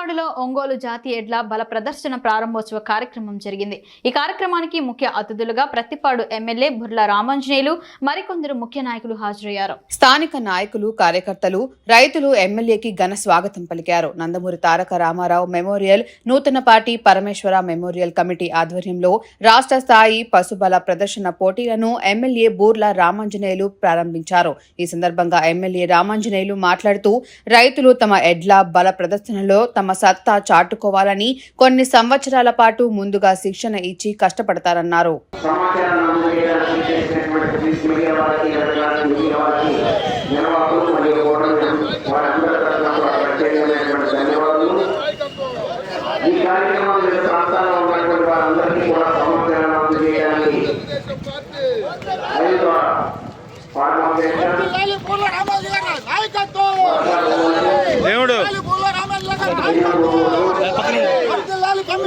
ప్రత్తిపాడులో ఒంగోలు జాతి ఎడ్ల బల ప్రదర్శన ప్రారంభోత్సవ కార్యక్రమం జరిగింది. ఈ కార్యక్రమానికి ముఖ్య అతిథులుగా ప్రతిపాడు ఎమ్మెల్యే బుర్ల రామాంజనేయులు మరికొందరు ముఖ్య నాయకులు హాజరయ్యారు. స్థానిక నాయకులు కార్యకర్తలు రైతులు ఎమ్మెల్యేకి ఘన స్వాగతం పలికారు. Nandamuri Taraka Ramarao memorial Nuthanapati Parameswara memorial committee ఆధ్వర్యంలో రాష్ట్ర స్థాయి పశుబల ప్రదర్శన పోటీలను ఎమ్మెల్యే బూర్ల రామాంజనేయులు ప్రారంభించారు. ఈ సందర్భంగా ఎమ్మెల్యే రామాంజనేయులు మాట్లాడుతూ రైతులు తమ ఎడ్ల బల ప్రదర్శనలో తమ సత్తా చాటుకోవాలని కొన్ని సంవత్సరాల పాటు ముందుగా శిక్షణ ఇచ్చి కష్టపడతారన్నారు. ఈ కార్యక్రమం ప్రాంతాల్లో ఉన్నటువంటి వారందరికీ కూడా అందజేయడానికి ఐదు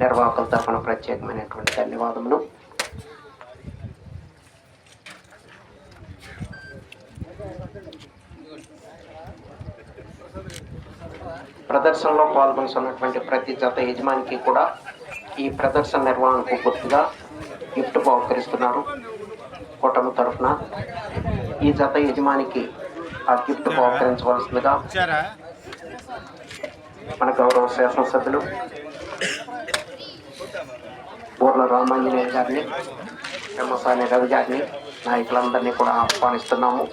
నిర్వాహకుల తరఫున ప్రత్యేకమైనటువంటి ధన్యవాదములు. ప్రదర్శనలో పాల్గొనుతున్నటువంటి ప్రతి జత యజమానికి కూడా ఈ ప్రదర్శన నిర్వహణకు గుర్తుగా గిఫ్ట్ బహుకరిస్తున్నారు కూటమి తరఫున ఈ జత యజమానికి ఆ గిఫ్ట్ బహుకరించవలసిందిగా మన గౌరవ శాసనసభ్యులు బోర్ల రామాంజనేయ గారిని పెమ్మసాని రవి గారిని నాయకులందరినీ కూడా ఆహ్వానిస్తున్నాము